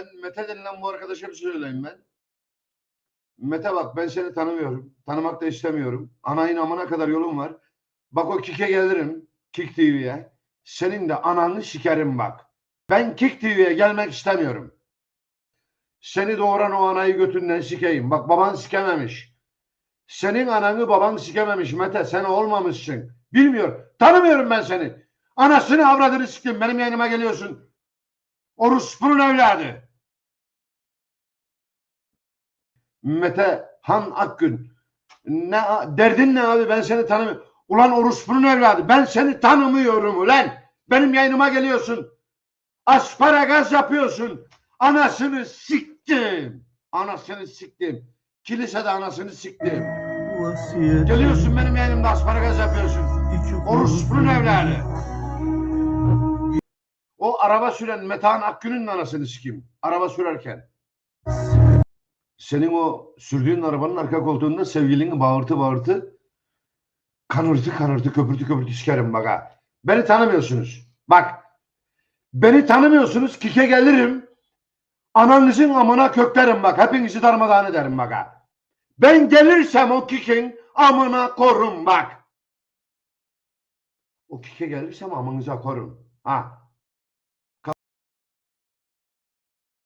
ben Mete denilen bu arkadaşa bir şey söyleyeyim ben. Mete bak ben seni tanımıyorum. Tanımak da istemiyorum. Anayın amına kadar yolum var. Bak o Kik'e gelirim. Kik TV'ye. Senin de ananı sikerim bak. Ben Kik TV'ye gelmek istemiyorum. Seni doğuran o anayı götünden sikeyim. Bak baban sikememiş. Senin ananı baban sikememiş Mete. Sen olmamışsın. Bilmiyor. Tanımıyorum ben seni. Anasını avradını siktim. Benim yayınıma geliyorsun. Orospu'nun evladı. Mete Han Akgün. Ne derdin ne abi ben seni tanımıyorum. Ulan orospunun evladı ben seni tanımıyorum ulan. Benim yayınıma geliyorsun. Asparagas yapıyorsun. Anasını siktim. Anasını siktim. Kilisede anasını siktim. Vasiyet Geliyorsun benim yayınımda asparagas yapıyorsun. Orospunun evladı. O araba süren Metehan Akgün'ün anasını sikeyim. Araba sürerken. Senin o sürdüğün arabanın arka koltuğunda sevgilini bağırtı bağırtı kanırtı kanırtı köpürtü köpürtü sikerim bak ha. Beni tanımıyorsunuz. Bak. Beni tanımıyorsunuz. Kike gelirim. Ananızın amına köklerim bak. Hepinizi darmadağın ederim bak ha. Ben gelirsem o kikin amına korum bak. O kike gelirsem amınıza korum. Ha.